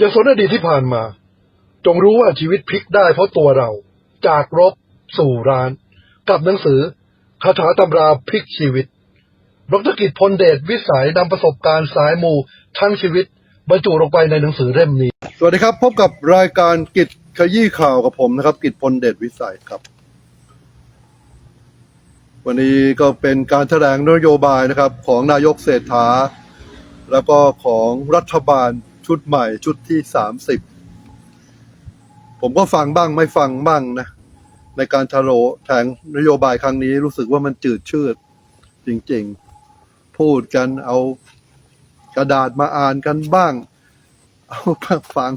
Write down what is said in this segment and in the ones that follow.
อย่าสนอดีตที่ผ่านมา จงรู้ว่าชีวิตพลิกได้เพราะตัวเรา จากรบ สู่ร้าน กับหนังสือคาถาตำราพลิกชีวิตดรกิจพลเดชวิสัยนำประสบการณ์สายมูทั้งชีวิต บรรจุลงไปในหนังสือเล่มนี้ สวัสดีครับ พบกับรายการกิจขยี้ข่าวกับผมนะครับ กิจพลเดชวิสัยครับ วันนี้ก็เป็นการแถลงนโยบายนะครับ ของนายกเศรษฐา แล้วก็ของรัฐบาล ชุดใหม่ชุดที่สามสิบผมก็ฟังบ้างไม่ฟังบ้างนะ ในการทะโลแถลงนโยบายครั้งนี้รู้สึกว่ามันจืดชืด จริงๆ พูดกันเอากระดาษมาอ่านกันบ้าง เอาฟัง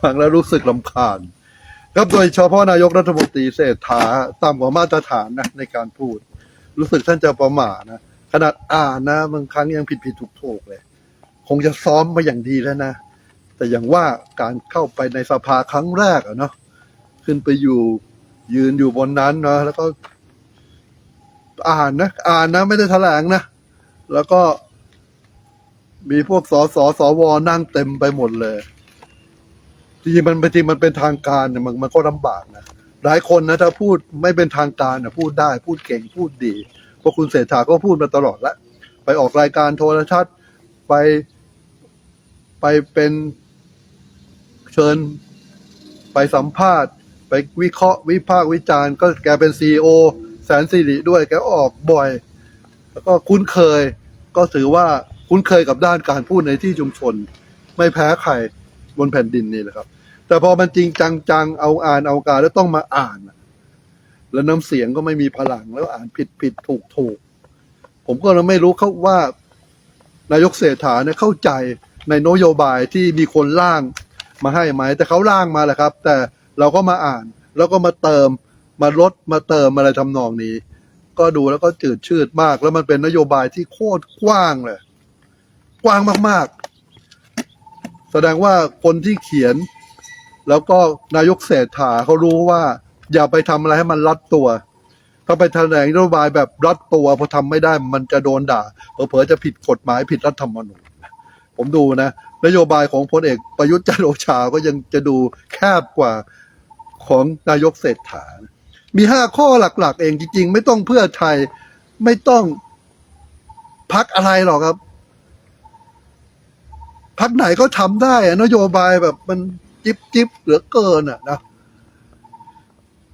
ฟังแล้วรู้สึกลำคาญ ครับโดยเฉพาะนายกรัฐมนตรีเศรษฐาต่ำกว่ามาตรฐานนะในการพูด รู้สึกท่านจะประมาทนะขนาดอ่านนะบางครั้งยังผิดผิดถูกถูกเลย งจะซ้อมมาอย่างดีแล้วนะ แต่อย่างว่าการเข้าไปในสภาครั้งแรกอะเนาะขึ้นไปอยู่ยืนอยู่บนนั้นเนาะแล้วก็อ่านนะ อ่านนะไม่ได้แถลงนะ แล้วก็มีพวกสสสวนั่งเต็มไปหมดเลย จริงมันบางทีมันเป็นทางการเนี่ยมันมันก็ลำบากนะ หลายคนนะถ้าพูดไม่เป็นทางการนะพูดได้ พูดเก่งพูดดีพราะคุณเศรษฐาก็พูดมาตลอดล้วไปออกรายการโทรทัศน์ ไป ไปเป็นเชิญไปสัมภาษณ์ ไปวิเคราะห์วิพากษ์วิจารณ์ก็แกเป็นซีอแสนสิริด้วยแกออกบ่อย แล้วก็คุ้นเคย ก็ถือว่าคุ้นเคยกับด้านการพูดในที่ชุมชน ไม่แพ้ใครบนแผ่นดินนี่แหละครับ แต่พอมันจริงจังๆเอาอ่านเอาการแล้วต้องมาอ่าน แล้วน้ำเสียงก็ไม่มีพลังแล้วอ่านผิดผิดถูกถูกผมก็เลยไม่รู้เขาว่านายกเศรษฐาเนี่ยเข้าใจ ในนโยบายที่มีคนร่างมาให้ไหม แต่เขาร่างมาแหละครับ แต่เราก็มาอ่าน แล้วก็มาเติมมาลดมาเติมอะไรทำนองนี้ ก็ดูแล้วก็จืดชืดมาก แล้วมันเป็นนโยบายที่โคตรกว้างเลย กว้างมากๆ แสดงว่าคนที่เขียน แล้วก็นายกเศรษฐาเขารู้ว่าอย่าไปทำอะไรให้มันรัดตัว ถ้าไปแถลงนโยบายแบบรัดตัวพอทำไม่ได้มันจะโดนด่าเผลอๆจะผิดกฎหมายผิดรัฐธรรมนูญ ผมดูนะ นโยบายของพลเอกประยุทธ์จันโอชาก็ยังจะดูแคบกว่าของนายกเศรษฐา มีห้าข้อหลัก ๆ เองจริง ๆ ไม่ต้องเพื่อไทยไม่ต้องพักอะไรหรอกครับ พักไหนก็ทำได้อะนโยบายแบบมันจิบจิบเหลือเกินอะนะ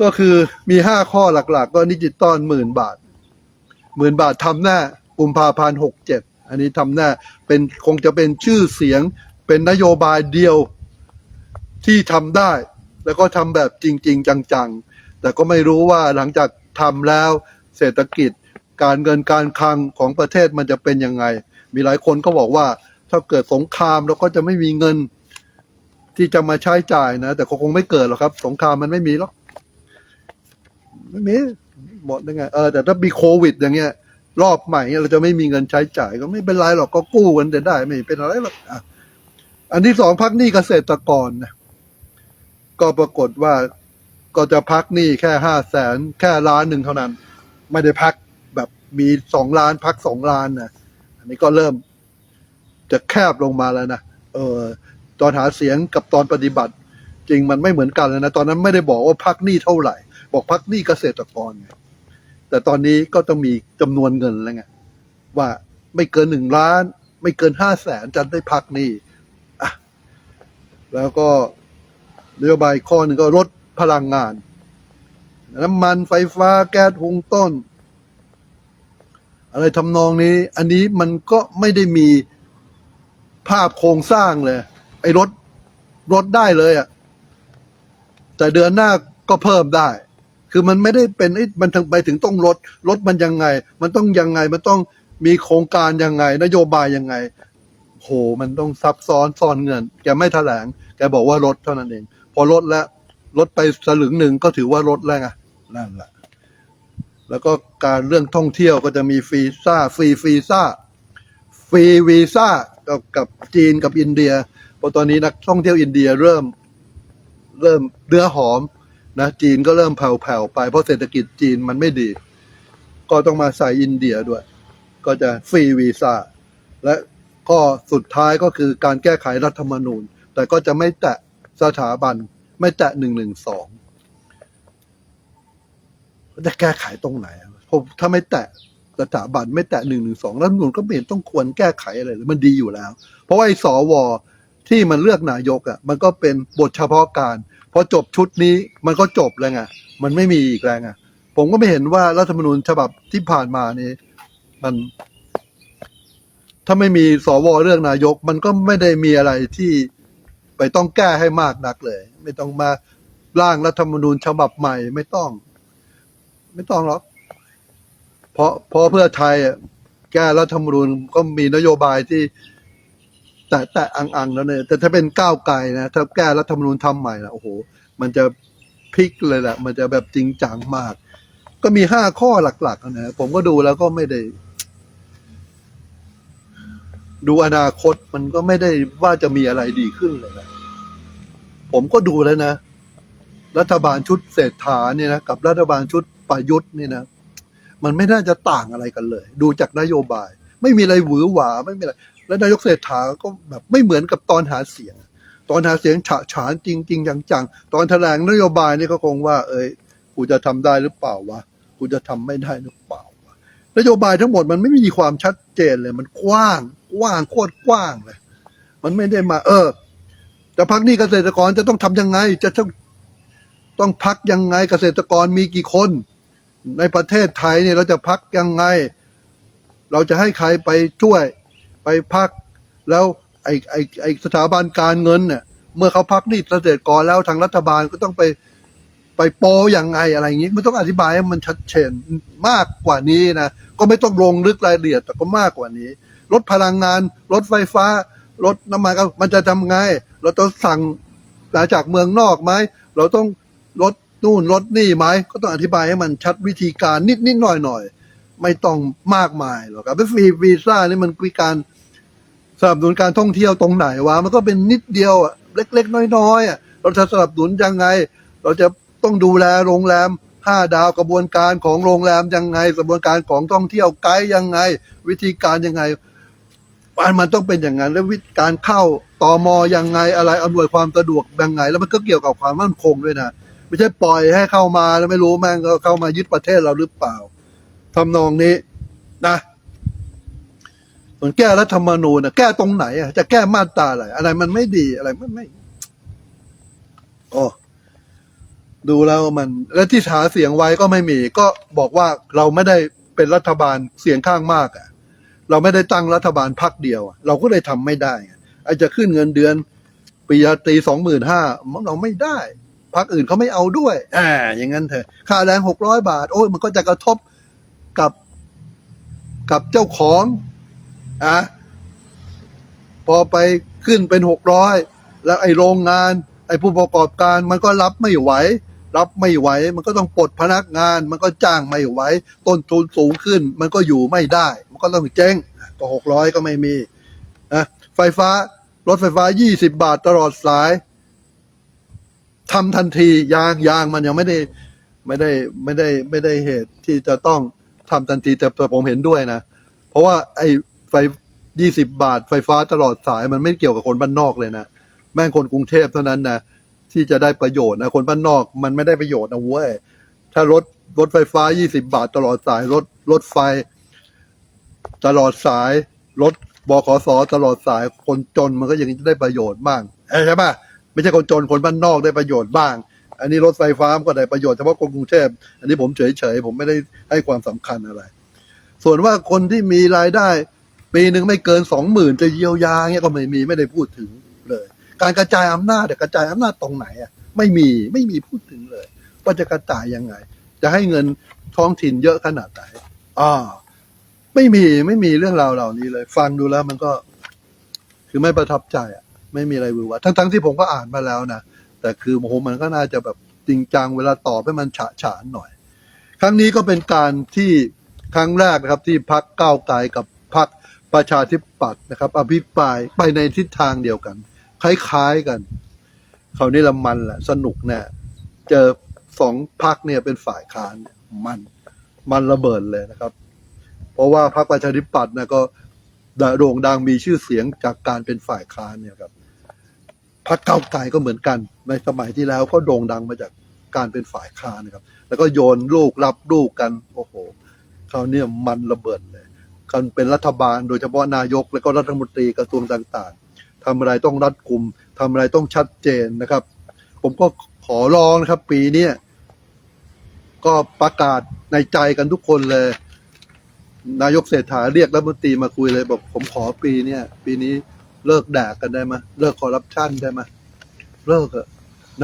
ก็คือมีห้าข้อหลัก ๆ ก็ดิจิตอลหมื่นบาทหมื่นบาททำแน่กุมภาพันธ์หกเจ็ด อันนี้ทำแน่เป็นคงจะเป็นชื่อเสียงเป็นนโยบายเดียวที่ทำได้ แล้วก็ทำแบบจริง ๆ จังๆ แต่ก็ไม่รู้ว่าหลังจากทำแล้วเศรษฐกิจการเงินการคลังของประเทศมันจะเป็นยังไง มีหลายคนก็บอกว่าถ้าเกิดสงครามเราก็จะไม่มีเงินที่จะมาใช้จ่ายนะ แต่คงไม่เกิดหรอกครับ สงครามมันไม่มีหรอกไม่มีหมดได้ไงเออแต่ถ้ามีโควิด อย่างเงี้ย รอบใหม่เราจะไม่มีเงินใช้จ่ายก็ไม่เป็นไรหรอกก็กู้กันจะได้ไม่เป็นอะไรหรอกอะอันที่สองพักหนี้เกษตรกรนะก็ปรากฏว่าก็จะพักหนี้แค่ห้าแสนแค่ล้านหนึ่งเท่านั้น ไม่ได้พักแบบมีสองล้านพักสองล้านนะอันนี้ก็เริ่มจะแคบลงมาแล้วนะเออตอนหาเสียงกับตอนปฏิบัติ จริงมันไม่เหมือนกันเลยนะ ตอนนั้นไม่ได้บอกว่าพักหนี้เท่าไหร่ บอกพักหนี้เกษตรกรไง แต่ตอนนี้ก็ต้องมีจำนวนเงินแล้วไงว่าไม่เกินหนึ่งล้าน ไม่เกินห้าแสนจะได้พักนี้อะแล้วก็นโยบายข้อหนึ่งก็ลดพลังงาน น้ำมันไฟฟ้าแก๊สหุงต้น อะไรทำนองนี้ อันนี้มันก็ไม่ได้มีภาพโครงสร้างเลย ไอ้รถรถได้เลยอะ่ะแต่เดือนหน้าก็เพิ่มได้ คือมันไม่ได้เป็นไอ้มันถึงไปถึงต้องลดลดมันยังไง มันต้องยังไงมันต้องมีโครงการยังไง นโยบายยังไงโหมันต้องซับซ้อนซ่อนเงิน แกไม่แถลง แกบอกว่าลดเท่านั้นเอง พอลดแล้วลดไปสลึงหนึ่งก็ถือว่าลดแล้วไงนั่นแหละแล้วก็การเรื่องท่องเที่ยวก็จะมีฟีซ่าฟรีฟีซ่าฟรีวีซ่ากับกับจีนกับอินเดียเพราะตอนนี้นักท่องเที่ยวอินเดียเริ่ม เริ่มเนื้อหอม นะจีนก็เริ่มแผ่วๆไป เพราะเศรษฐกิจจีนมันไม่ดี ก็ต้องมาใส่อินเดียด้วย ก็จะฟรีวีซ่าและข้อสุดท้ายก็คือการแก้ไขรัฐธรรมนูญ แต่ก็จะไม่แตะสถาบัน ไม่แตะหนึ่งหนึ่งสองจะแก้ไขตรงไหนผมถ้าไม่แตะสถาบันไม่แตะหนึ่งหนึ่งสองรัฐธรรมนูญก็ไม่เห็นต้องควรแก้ไขอะไรเลยมันดีอยู่แล้ว เพราะว่าไอ้สวที่มันเลือกนายกอะ มันก็เป็นบทเฉพาะการ อจบชุดนี้มันก็จบแล้วไงมันไม่มีอีกแล้วไงผมก็ไม่เห็นว่ารัฐธรรมนูญฉบับที่ผ่านมานี้ มัน ถ้าไม่มีสวเรื่องนายก มันก็ไม่ได้มีอะไรที่ไปต้องแก้ให้มากนักเลย ไม่ต้องมาร่างรัฐธรรมนูญฉบับใหม่ ไม่ต้อง ไม่ต้องหรอกเพราะเพราะเพื่อไทยแก้รัฐธรรมนูญก็มีนโยบายที่ แต่แต่อังๆแล้วเนี่ยแต่ถ้าเป็นก้าวไกลนะถ้าแก้รัฐธรรมนูญทำใหม่นะโอ้โห มันจะพลิกเลยแหละ มันจะแบบจริงจังมาก ก็มีห้าข้อหลักๆนะผมก็ดูแล้วก็ไม่ได้ ดูอนาคตมันก็ไม่ได้ว่าจะมีอะไรดีขึ้นเลยนะผมก็ดูแล้วนะ รัฐบาลชุดเศรษฐาเนี่ยนะกับรัฐบาลชุดประยุทธ์เนี่ยนะมันไม่น่าจะต่างอะไรกันเลย ดูจากนโยบาย ไม่มีอะไรหวือหวาไม่มีอะไร แล้วนายกเศรษฐาก็แบบไม่เหมือนกับตอนหาเสียง ตอนหาเสียงฉะฉานจริงจริงจังๆ ตอนแถลงนโยบายนี่ก็คงว่า เอ้ยกูจะทำได้หรือเปล่าวะกูจะทำไม่ได้หรือเปล่าวะนโยบายทั้งหมดมันไม่มีความชัดเจนเลย มันกว้างกว้างโคตรกว้างเลย มันไม่ได้มา เออจะพักนี้เกษตรกรจะต้องทำยังไง จะต้องต้องพักยังไงเกษตรกรมีกี่คน ในประเทศไทยเนี่ยเราจะพักยังไง เราจะให้ใครไปช่วย ไปพัก แล้วไอ้ไอ้ไอ้สถาบันการเงินเนี่ยเมื่อเขาพักหนี้เกษตรกรแล้วทางรัฐบาลก็ต้องไปไปโปรยังไงอะไรอย่างนี้มันต้องอธิบายให้มันชัดเจนมากกว่านี้นะก็ไม่ต้องลงลึกรายละเอียดแต่ก็มากกว่านี้ลดพลังงานลดไฟฟ้ารถน้ำมันก็มันจะทำไง เราต้องสั่งมาจากเมืองนอกไหมเราต้องลดนู่นลดนี่ไหมก็ต้องอธิบายให้มันชัดวิธีการนิดนิดหน่อยหน่อยไม่ต้องมากมายหรอกครับฟรีวีซ่านี่มันคือการ สนับสนุนการท่องเที่ยวตรงไหนวะมันก็เป็นนิดเดียวอะเล็ก ๆ น้อยๆอะเราจะสนับสนุนยังไง เราจะต้องดูแลโรงแรมห้าดาวกระบวนการของโรงแรมยังไงกระบวนการของท่องเที่ยวไกด์ยังไง วิธีการยังไงมันมันต้องเป็นอย่างนั้น แล้ววิธีการเข้าตอมอยังไงอะไรอำนวยความสะดวกยังไง แล้วมันก็เกี่ยวกับความมั่นคงด้วยนะไม่ใช่ปล่อยให้เข้ามาแล้วไม่รู้แม่งก็เข้ามายึดประเทศเราหรือเปล่าทำนองนี้นะ ส่วนแก้รัฐธรรมนูญนะแก้ตรงไหนอะจะแก้มาตราอะไร อะไรมันไม่ดีอะไรมันไม่โอ้ดูแล้วมัน แล้วที่หาเสียงไว้ก็ไม่มี ก็บอกว่าเราไม่ได้เป็นรัฐบาลเสียงข้างมากอะเราไม่ได้ตั้งรัฐบาลพักเดียว เราก็เลยทำไม่ได้ไงไอจะขึ้นเงินเดือนปริญญาตรีสองหมื่นห้าเราไม่ได้พักอื่นเขาไม่เอาด้วย อ่า อย่างนั้นเถอะ ค่าแรงหกร้อยบาท โอ้ยมันก็จะกระทบกับกับเจ้าของ อะพอไปขึ้นเป็นหกร้อยแล้วไอโรงงาน ไอผู้ประกอบการมันก็รับไม่ไหว รับไม่ไหว มันก็ต้องปลดพนักงาน มันก็จ้างไม่ไหว ต้นทุนสูงขึ้น มันก็อยู่ไม่ได้ มันก็ต้องเจ๊งก็หกร้อยก็ไม่มีนะไฟฟ้ารถไฟฟ้ายี่สิบบาทตลอดสายทำทันทียางยางมันยังไม่ได้ไม่ได้ไม่ได้ไม่ได้เหตุที่จะต้องทำทันทีแต่แต่ผมเห็นด้วยนะ เพราะว่าไอ้ ไฟยี่สิบบาท ไฟฟ้าตลอดสายมันไม่เกี่ยวกับคนบ้านนอกเลยนะแม่งคนกรุงเทพเท่านั้นนะที่จะได้ประโยชน์นะคนบ้านนอกมันไม่ได้ประโยชน์นะเว้ยถ้ารถรถไฟฟ้า20บาทตลอดสายรถรถไฟ ตลอดสาย รถบขสตลอดสายคนจนมันก็ยังได้ประโยชน์บ้างเอ้ยใช่ปะไม่ใช่คนจนคนบ้านนอกได้ประโยชน์บ้าง อันนี้รถไฟฟ้ามันก็ได้ประโยชน์เฉพาะคนกรุงเทพอันนี้ผมเฉยๆผมไม่ได้ให้ความสำคัญอะไร ส่วนว่าคนที่มีรายได้ ปีหนึ่งไม่เกินสองหมื่นจะเยียวยาเงี้ยก็ไม่มีไม่ได้พูดถึงเลย การกระจายอำนาจเนี่กระจายอำนาจตรงไหนอะไม่มีไม่มีพูดถึงเลยว่าจะกระจายยังไง จะให้เงินท้องถิ่นเยอะขนาดไหนอ่าไม่มีไม่มีเรื่องราวเหล่านี้เลย ฟังดูแล้วมันก็ คือไม่ประทับใจอะ ไม่มีอะไรวือหวาทั้งทั้งที่ผมก็อ่านมาแล้วนะแต่คือโอ้โหมันก็น่าจะแบบจริงจังเวลาตอบให้มันฉะฉานหน่อย ครั้งนี้ก็เป็นการที่ครั้งแรกนะครับ ที่พักก้าวไกลกับพัก ประชาธิปัตย์นะครับ อภิปรายไปในทิศทางเดียวกัน คล้ายๆกันคราวนี้ละมันแหละสนุกแน่เจอสองพักเนี่ยเป็นฝ่ายค้านมันมันระเบิดเลยนะครับ เพราะว่าพรรคประชาธิปัตย์นะก็โด่งดังมีชื่อเสียงจากการเป็นฝ่ายค้านเนี่ยครับพรรคเก้าไกลก็เหมือนกัน ในสมัยที่แล้วก็โด่งดังมาจากการเป็นฝ่ายค้านนะครับ แล้วก็โยนลูกรับลูกกัน โอ้โหคราวนี้มันระเบิดเลย การเป็นรัฐบาล โดยเฉพาะนายก และก็รัฐมนตรีกระทรวงต่างๆทำอะไรต้องรัดกุมทำอะไรต้องชัดเจนนะครับ ผมก็ขอร้องนะครับ ปีนี้ก็ประกาศในใจกันทุกคนเลย นายกเศรษฐาเรียกรัฐมนตรีมาคุยเลยบอกผมขอปีเนี้ปีนี้เลิกแดกกันได้ไหมเลิกคอร์รัปชันได้ไหมเลิกเถอะ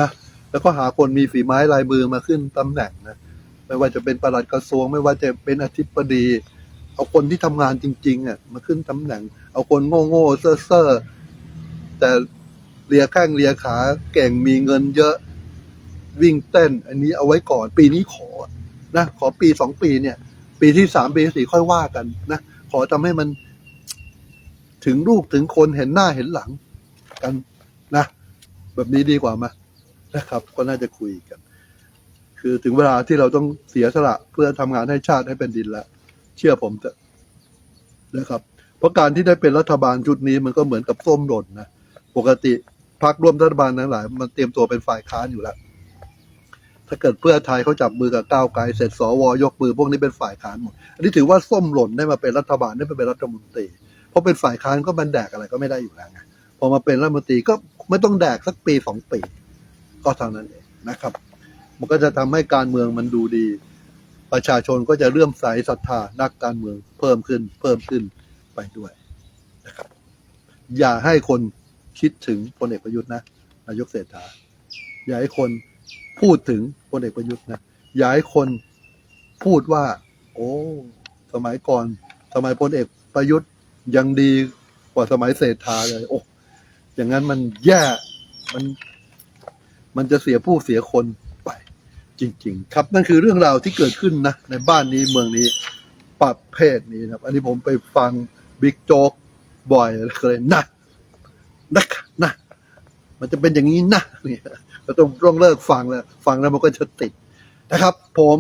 นะแล้วก็หาคนมีฝีไม้ลายมือมาขึ้นตำแหน่งนะไม่ว่าจะเป็นประหลัดกระทรวง ไม่ว่าจะเป็นอธิบดี เอาคนที่ทำงานจริงๆอะมาขึ้นตำแหน่ง เอาคนโง่โง่ๆเซ่อเซ่อๆแต่เลียแข้งเลียขาเก่งมีเงินเยอะ วิ่งเต้น อันนี้เอาไว้ก่อน ปีนี้ขอนะขอปีสองปีเนี่ย ปีที่สามปีสี่ค่อยว่ากันนะขอทำให้มันถึงลูกถึงคนเห็นหน้าเห็นหลังกันนะ แบบนี้ดีกว่ามานะครับ ก็น่าจะคุยกัน คือถึงเวลาที่เราต้องเสียสละเพื่อทำงานให้ชาติให้เป็นดินแล้ว เชื่อผมเถอะนะครับ เพราะการที่ได้เป็นรัฐบาลชุดนี้มันก็เหมือนกับส้มหล่นนะปกติพรรคร่วมรัฐบาลทั้งหลาย มันเตรียมตัวเป็นฝ่ายค้านอยู่แล้วถ้าเกิดเพื่อไทยเขาจับมือกับก้าวไกลเสร็จสวยกมือพวกนี้เป็นฝ่ายค้านหมดอันนี้ถือว่าส้มหล่นได้มาเป็นรัฐบาลได้มาเป็นรัฐมนตรีเพราะเป็นฝ่ายค้านก็มันแดกอะไรก็ไม่ได้อยู่แล้วไงพอมาเป็นรัฐมนตรีก็ไม่ต้องแดกสักปีสองปี ก็เท่านั้นเองนะครับ มันก็จะทำให้การเมืองมันดูดี ประชาชนก็จะเลื่อมใสศรัทธานักการเมืองเพิ่มขึ้นเพิ่มขึ้นไปด้วยนะครับ อย่าให้คนคิดถึงพลเอกประยุทธ์นะนายกเศรษฐา อย่าให้คนพูดถึงพลเอกประยุทธ์นะอย่าให้คนพูดว่า โอ้ สมัยก่อนสมัยพลเอกประยุทธ์ยังดีกว่าสมัยเศรษฐาเลย โอ้อย่างนั้นมันแย่มัน มันจะเสียผู้เสียคน จริง ๆ ครับ นั่นคือเรื่องราวที่เกิดขึ้นนะในบ้านนี้เมืองนี้ประเภทนี้นะครับ อันนี้ผมไปฟังบิ๊กโจ๊กบ่อยเลยนะนะนะ มันจะเป็นอย่างนี้นะเนี่ยก็ต้องต้องเลิกฟังแล้วฟังแล้วมันก็จะติดนะครับ ผม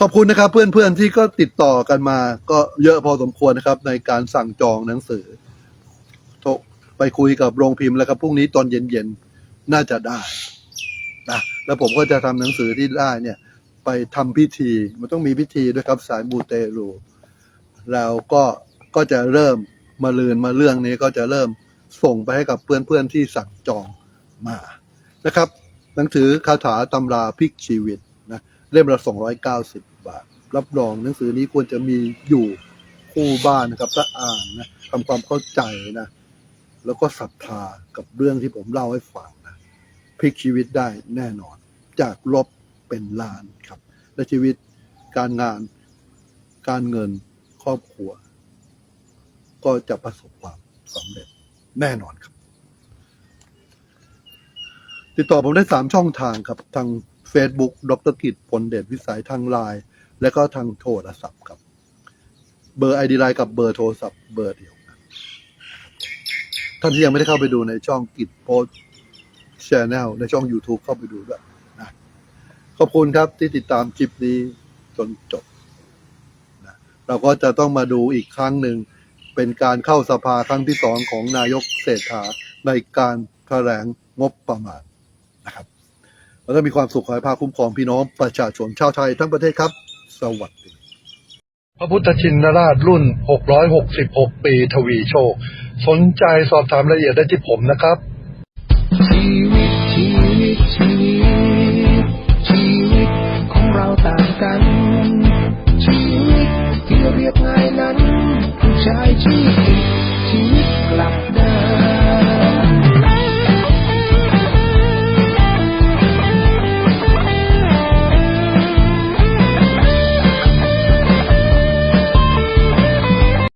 ขอบคุณนะครับ เพื่อนๆที่ก็ติดต่อกันมา ก็เยอะพอสมควรนะครับ ในการสั่งจองหนังสือโทรไปคุยกับโรงพิมพ์แล้วครับพรุ่งนี้ตอนเย็นๆน่าจะได้ นะแล้วผมก็จะทำหนังสือที่ได้เนี่ย ไปทำพิธี มันต้องมีพิธีด้วยครับสายมูเตลูแล้วก็ก็จะเริ่มมาลืนมาเรื่องนี้ก็จะเริ่มส่งไปให้กับเพื่อนๆที่สั่งจองมานะครับ หนังสือคาถาตำราพลิกชีวิตนะเล่มละ290 บาท รับรองหนังสือนี้ควรจะมีอยู่คู่บ้านนะครับถ้าอ่านนะทำความเข้าใจนะ แล้วก็ศรัทธากับเรื่องที่ผมเล่าให้ฟัง พลิกชีวิตได้แน่นอน จากลบเป็นล้านครับ และชีวิตการงานการเงินครอบครัว ก็จะประสบความสำเร็จแน่นอนครับ ติดต่อผมได้สามช่องทางครับ ทาง Facebook ดรกิจผลเดชวิสัยทางไลน์และก็ทางโทรศัพท์ครับ เบอร์ไอดีไลน์กับเบอร์โทรศัพท์เบอร์เดียวกันท่านที่ยังไม่ได้เข้าไปดูในช่องกิจโพส ชแนลในช่อง YouTube เข้าไปดูด้วยนะขอบคุณครับที่ติดตามคลิปนี้จนจบนะเราก็จะต้องมาดูอีกครั้งหนึ่ง เป็นการเข้าสภาครั้งที่สองของนายกเศรษฐาในการแถลงงบประมาณนะครับแล้วก็มีความสุขขอให้พาคุ้มครองพี่น้องประชาชนชาวไทยทั้งประเทศครับ สวัสดี พระพุทธชินราชรุ่น 666 ปี ทวีโชค สนใจสอบถามรายละเอียดได้ที่ผมนะครับ will be reapply